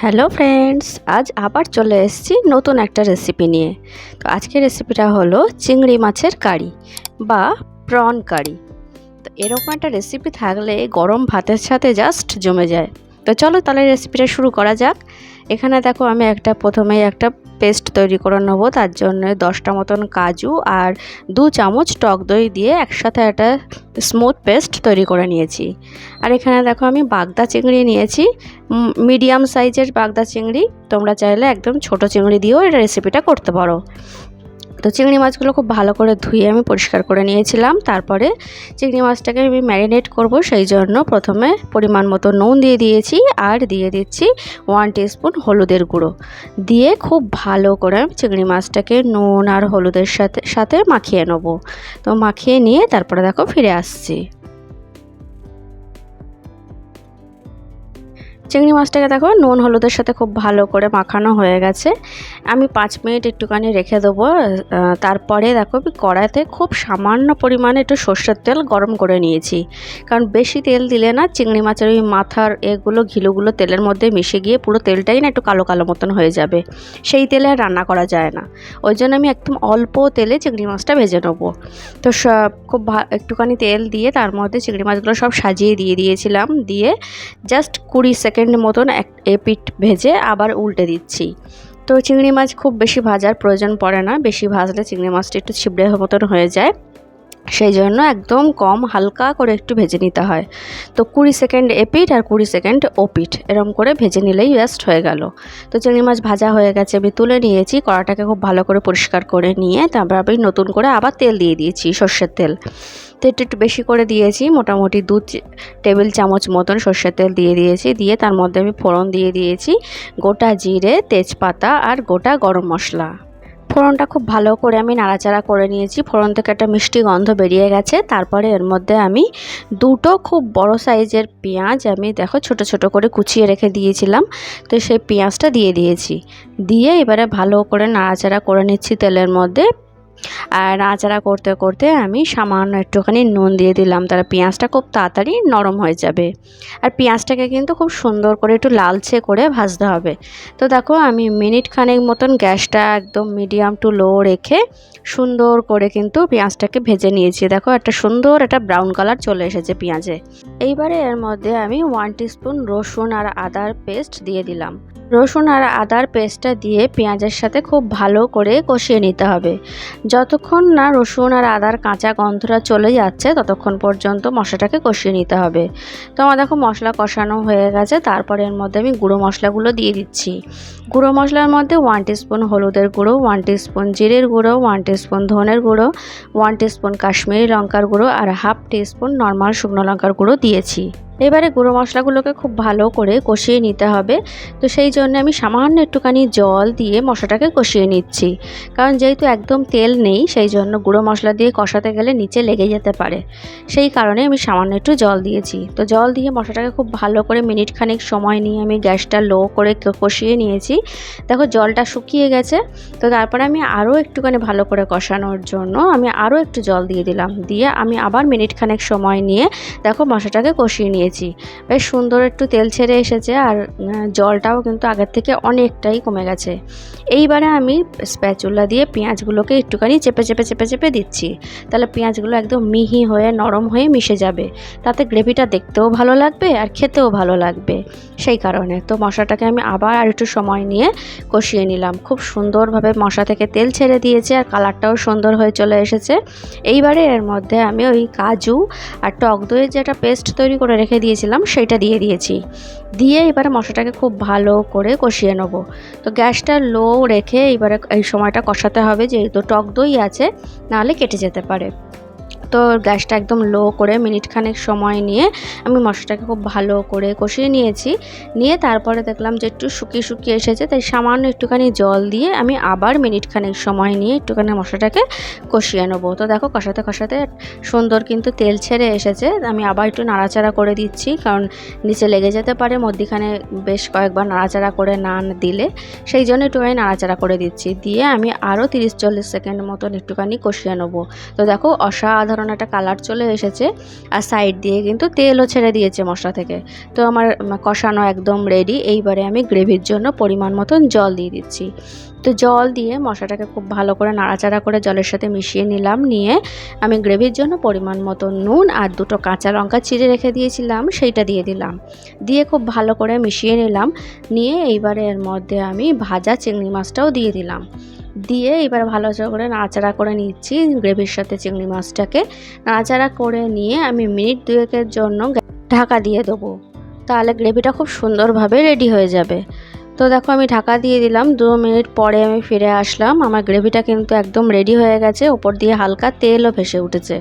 Hello friends, আজ আবার চলে এসেছি নতুন একটা রেসিপি নিয়ে। তো আজকের রেসিপিটা হলো চিংড়ি মাছের কারি বা প্রন কারি। তো এরকম একটা রেসিপি থাকলে গরম ভাতের সাথে জাস্ট জমে যায়। তো চলো তাহলে রেসিপিটা শুরু করা যাক। এখানে দেখো আমি একটা প্রথমেই একটা পেস্ট তৈরি করে নেব, তার জন্য দশটা মতন কাজু আর দু চামচ টক দই দিয়ে একসাথে একটা স্মুথ পেস্ট তৈরি করে নিয়েছি। আর এখানে দেখো আমি বাগদা চিংড়ি নিয়েছি মিডিয়াম সাইজের বাগদা চিংড়ি, তোমরা চাইলে একদম ছোট চিংড়ি দিয়েও এটা রেসিপিটা করতে পারো। তো চিংড়ি মাছগুলো খুব ভালো করে ধুয়ে আমি পরিষ্কার করে নিয়েছিলাম। তারপরে চিংড়ি মাছটাকে আমি ম্যারিনেট করব, সেই জন্য প্রথমে পরিমাণ মতো নুন দিয়ে দিয়েছি আর দিয়ে দিচ্ছি ওয়ান টিস্পুন হলুদের গুঁড়ো। দিয়ে খুব ভালো করে আমি চিংড়ি মাছটাকে নুন আর হলুদের সাথে সাথে মাখিয়ে নেব। তো মাখিয়ে নিয়ে তারপরে দেখো ফিরে আসছি। চিংড়ি মাছটাকে দেখো নুন হলুদের সাথে খুব ভালো করে মাখানো হয়ে গেছে। আমি পাঁচ মিনিট একটুখানি রেখে দেবো। তারপরে দেখো কড়াইতে খুব সামান্য পরিমাণে একটু সর্ষের তেল গরম করে নিয়েছি। কারণ বেশি তেল দিলে না চিংড়ি মাছের ওই মাথার এগুলো ঘিলুগুলো তেলের মধ্যে মিশে গিয়ে পুরো তেলটাই না একটু কালো কালো মতন হয়ে যাবে। সেই তেলে আর রান্না করা যায় না। ওই জন্য আমি একদম অল্প তেলে চিংড়ি মাছটা ভেজে নেব। তো সব খুব একটুখানি তেল দিয়ে তার মধ্যে চিংড়ি মাছগুলো সব সাজিয়ে দিয়ে দিয়েছিলাম। দিয়ে জাস্ট কুড়ি সেকেন্ড মতন এক এপিট ভেজে আবার উল্টে দিচ্ছি। তো চিংড়ি মাছ খুব বেশি ভাজার প্রয়োজন পড়ে না, বেশি ভাজলে চিংড়ি মাছটা একটু ছিবড়ে মতন হয়ে যায়। সেই জন্য একদম কম হালকা করে একটু ভেজে নিতে হয়। তো কুড়ি সেকেন্ড এপিট আর কুড়ি সেকেন্ড ওপিট এরম করে ভেজে নিলেই বেস্ট হয়ে গেল। তো চিংড়ি মাছ ভাজা হয়ে গেছে, আমি তুলে নিয়েছি কড়াটাকে খুব ভালো করে পরিষ্কার করে নিয়ে তারপর আমি নতুন করে আবার তেল দিয়ে দিয়েছি, সর্ষের তেল। তেলটা একটু বেশি করে দিয়েছি, মোটামুটি দু টেবিল চামচ মতন সর্ষের তেল দিয়ে দিয়েছি, দিয়ে তার মধ্যে আমি ফোড়ন দিয়ে দিয়েছি, গোটা জিরে, তেজপাতা আর গোটা গরম মশলা। ফোড়নটা খুব ভালো করে আমি নাড়াচাড়া করে নিয়েছি। ফোড়ন থেকে একটা মিষ্টি গন্ধ বেরিয়ে গেছে। তারপরে এর মধ্যে আমি দুটো খুব বড় সাইজের পেঁয়াজ আমি দেখো ছোট ছোট করে কুচিয়ে রেখে দিয়েছিলাম। তো সেই পেঁয়াজটা দিয়ে দিয়েছি। দিয়ে এবারে ভালো করে নাড়াচাড়া করে নিচ্ছি তেলের মধ্যে। আর নাড়াচাড়া করতে করতে আমি সামান্য একটুখানি নুন দিয়ে দিলাম। তাহলে পেঁয়াজটা খুব তাড়াতাড়ি নরম হয়ে যাবে। আর পেঁয়াজটাকে কিন্তু খুব সুন্দর করে একটু লালচে করে ভাজতে হবে। তো দেখো আমি মিনিট খানেক মতন গ্যাসটা একদম মিডিয়াম টু লো রেখে সুন্দর করে কিন্তু পেঁয়াজটাকে ভেজে নিয়েছি। দেখো একটা সুন্দর একটা ব্রাউন কালার চলে এসেছে পেঁয়াজে। এইবারে এর মধ্যে আমি ওয়ান টিস্পুন রসুন আর আদার পেস্ট দিয়ে দিলাম। রসুন আর আদার পেস্টটা দিয়ে পেঁয়াজের সাথে খুব ভালো করে কষিয়ে নিতে হবে। যতক্ষণ না রসুন আর আদার কাঁচা গন্ধটা চলে যাচ্ছে, ততক্ষণ পর্যন্ত মশলাটাকে কষিয়ে নিতে হবে। তো আমার দেখো মশলা কষানো হয়ে গেছে, তারপরে এর মধ্যে আমি গুঁড়ো মশলাগুলো দিয়ে দিচ্ছি। গুঁড়ো মশলার মধ্যে ওয়ান টিস্পুন হলুদের গুঁড়ো ওয়ান টিস্পুন জিরের গুঁড়ো ওয়ান টিস্পুন ধনের গুঁড়ো ওয়ান টিস্পুন কাশ্মীরি লঙ্কার গুঁড়ো আর হাফ টিস্পুন নর্মাল শুকনো লঙ্কার গুঁড়ো দিয়েছি। এবারে গুঁড়ো মশলাগুলোকে খুব ভালো করে কষিয়ে নিতে হবে। তো সেই জন্য আমি সামান্য একটুখানি জল দিয়ে মশলাটাকে কষিয়ে নিচ্ছি। কারণ যেহেতু একদম তেল নেই, সেই জন্য গুঁড়ো মশলা দিয়ে কষাতে গেলে নিচে লেগে যেতে পারে। সেই কারণে আমি সামান্য একটু জল দিয়েছি। তো জল দিয়ে মশলাটাকে খুব ভালো করে মিনিট খানিক সময় নিয়ে আমি গ্যাসটা লো করে কষিয়ে নিয়েছি। দেখো জলটা শুকিয়ে গেছে। তো তারপরে আমি আরও একটুখানি ভালো করে কষানোর জন্য আমি আরও একটু জল দিয়ে দিলাম। দিয়ে আমি আবার মিনিট খানেক সময় নিয়ে দেখো মশলাটাকে কষিয়ে নিয়ে দিয়েছি বেশ সুন্দর একটু তেল ছেড়ে এসেছে আর জলটাও কিন্তু আগের থেকে অনেকটাই কমে গেছে। এইবারে আমি স্প্যাচুলা দিয়ে পেঁয়াজগুলোকে একটুখানি চেপে চেপে চেপে চেপে দিচ্ছি। তাহলে পেঁয়াজগুলো একদম মিহি হয়ে, নরম হয়ে মিশে যাবে। তাতে গ্রেভিটা দেখতেও ভালো লাগবে আর খেতেও ভালো লাগবে। সেই কারণে তো মশলাটাকে আমি আবার আর একটু সময় নিয়ে কষিয়ে নিলাম। খুব সুন্দরভাবে মশলা থেকে তেল ছেড়ে দিয়েছে আর কালারটাও সুন্দর হয়ে চলে এসেছে। এইবারে এর মধ্যে আমি ওই কাজু আর টক দইয়ের যে একটা পেস্ট তৈরি করে রেখে দিয়েছিলাম সেইটা দিয়ে দিয়েছি। দিয়ে এবারে মশলাটাকে খুব ভালো করে কষিয়ে নেব। তো গ্যাসটা লো রেখে এবারে এই সময়টা কষাতে হবে, যেহেতু টক দই আছে, নাহলে কেটে যেতে পারে। তো গ্যাসটা একদম লো করে মিনিট খানেক সময় নিয়ে আমি মশলাটাকে খুব ভালো করে কষিয়ে নিয়েছি। নিয়ে তারপরে দেখলাম যে একটু শুকিয়ে শুকিয়ে এসেছে, তাই সামান্য একটুখানি জল দিয়ে আমি আবার মিনিট খানেক সময় নিয়ে একটুখানি মশলাটাকে কষিয়ে নেব। তো দেখো কষাতে কষাতে সুন্দর কিন্তু তেল ছেড়ে এসেছে। আমি আবার একটু নাড়াচাড়া করে দিচ্ছি, কারণ নিচে লেগে যেতে পারে, মধ্যিখানে বেশ কয়েকবার নাড়াচাড়া করে না দিলে। সেই জন্য একটুখানি নাড়াচাড়া করে দিচ্ছি। দিয়ে আমি আরও তিরিশ চল্লিশ সেকেন্ড মতন একটুখানি কষিয়ে নেব। তো দেখো অসাধারণ অসাধারণ একটা কালার চলে এসেছে, আর সাইড দিয়ে কিন্তু তেলও ছেড়ে দিয়েছে মশলা থেকে। তো আমার কষানো একদম রেডি এইবারে আমি গ্রেভির জন্য পরিমাণ মতন জল দিয়ে দিচ্ছি। তো জল দিয়ে মশলাটাকে খুব ভালো করে নাড়াচাড়া করে জলের সাথে মিশিয়ে নিলাম, নিয়ে আমি গ্রেভির জন্য পরিমাণ মতো নুন আর দুটো কাঁচা লঙ্কা চিড়ে রেখে দিয়েছিলাম, সেইটা দিয়ে দিলাম। দিয়ে খুব ভালো করে মিশিয়ে নিলাম, নিয়ে এইবারে এর মধ্যে আমি ভাজা চিংড়ি মাছটাও দিয়ে দিলাম। দিয়ে এবার ভালো করে নাড়াচাড়া করে নিচ্ছি গ্রেভির সাথে চিংড়ি মাছটাকে। নাড়াচাড়া করে নিয়ে আমি মিনিট দুয়েকের জন্য ঢাকা দিয়ে দেবো। তাহলে গ্রেভিটা খুব সুন্দরভাবে রেডি হয়ে যাবে। তো দেখো, আমি ঢাকা দিয়ে দিলাম। দু মিনিট পরে আমি ফিরে আসলাম। আমার গ্রেভিটা কিন্তু একদম রেডি হয়ে গেছে। ওপর দিয়ে হালকা তেলও ভেসে উঠেছে।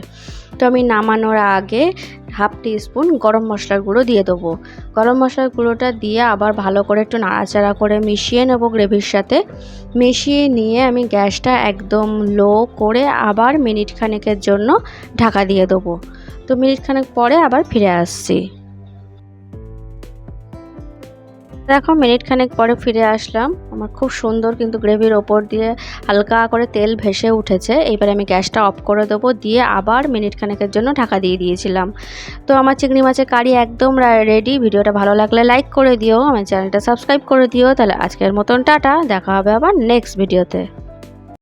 তো আমি নামানোর আগে হাফ টি স্পুন গরম মশলার গুঁড়ো দিয়ে দেবো। গরম মশলার গুঁড়োটা দিয়ে আবার ভালো করে একটু নাড়াচাড়া করে মিশিয়ে নেব গ্রেভির সাথে। মিশিয়ে নিয়ে আমি গ্যাসটা একদম লো করে আবার মিনিট খানেকের জন্য ঢাকা দিয়ে দেবো। তো মিনিট খানেক পরে আবার ফিরে আসছি। দেখো মিনিট খানেক পরে ফিরে আসলাম। আমার খুব সুন্দর কিন্তু গ্রেভির ওপর দিয়ে হালকা করে তেল ভেসে উঠেছে। এবার আমি গ্যাসটা অফ করে দেবো, দিয়ে আবার মিনিট খানেকের জন্য ঢাকা দিয়ে দিয়েছিলাম। তো আমার চিংড়ি মাছের কারি একদম রেডি ভিডিওটা ভালো লাগলে লাইক করে দিও, আমার চ্যানেলটা সাবস্ক্রাইব করে দিও। তাহলে আজকের মতন টাটা, দেখা হবে আবার নেক্সট ভিডিওতে